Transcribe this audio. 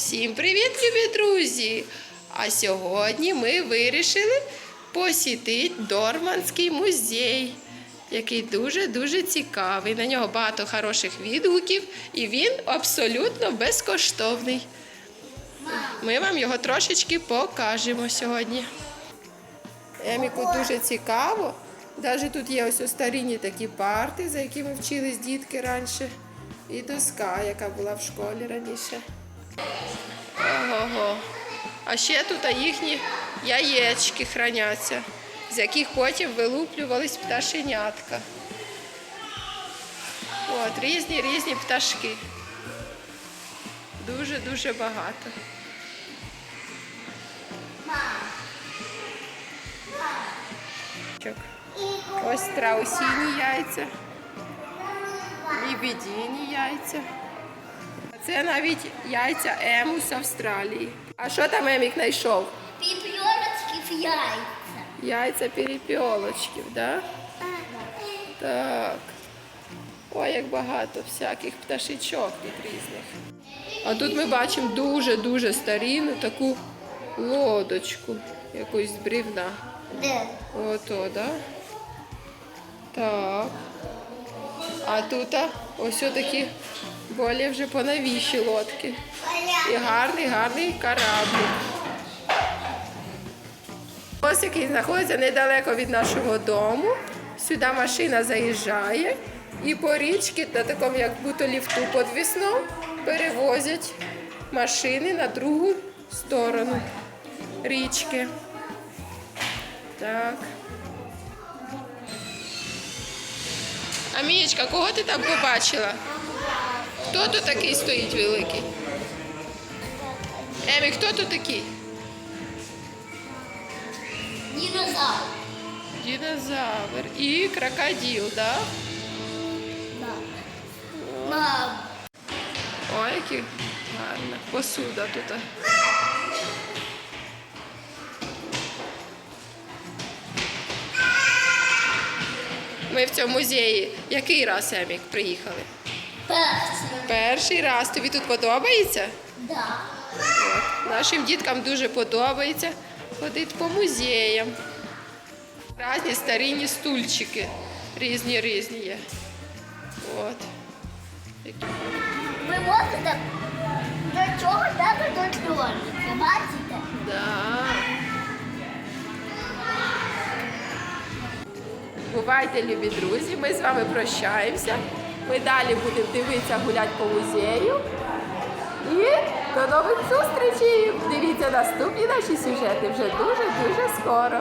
Всім привіт, любі друзі! А сьогодні ми вирішили посітити Дорманський музей, який дуже-дуже цікавий. На нього багато хороших відгуків, і він абсолютно безкоштовний. Ми вам його трошечки покажемо сьогодні. Еміку дуже цікаво. Навіть тут є ось старинні такі парти, за якими вчились дітки раніше. І доска, яка була в школі раніше. Ого. А ще тут їхні яєчки храняться, з яких потім вилуплювались пташенятка. От, різні різні пташки. Дуже-дуже багато. Ось страусіні яйця, лібідіні яйця. Це навіть яйця Ему з Австралії. А що там Емік знайшов? Піпьорочки в яйця. Яйця перепілочків, да? Так. Ой, як багато всяких пташечок тут різних. А тут ми бачимо дуже-дуже старинну таку лодочку, якусь з брівна. Де? Ото, да? Так. А тут ось такі болі вже поновіші лодки. І гарний, гарний корабль. Ось який знаходиться недалеко від нашого дому. Сюди машина заїжджає і по річці на такому як будто ліфту підвісному перевозять машини на другу сторону річки. Так. Амієчка, кого ти там побачила? Хто тут такий стоїть великий? Емі, хто тут такий? Динозавр. Динозавр і крокодил, да? Мам. Ой, які гарна посуда тут. Ми в цьому музеї який раз, Емік, приїхали? Перший. Перший раз. Тобі тут подобається? Да. Нашим діткам дуже подобається ходити по музеям. Різні старинні стульчики. Різні різні є. От. Ви можете до чого дати до чорника, бачите? Да. Бувайте, любі друзі, ми з вами прощаємося. Ми далі будемо дивитися, гуляти по музею. І до нових зустрічей! Дивіться наступні наші сюжети вже дуже-дуже скоро.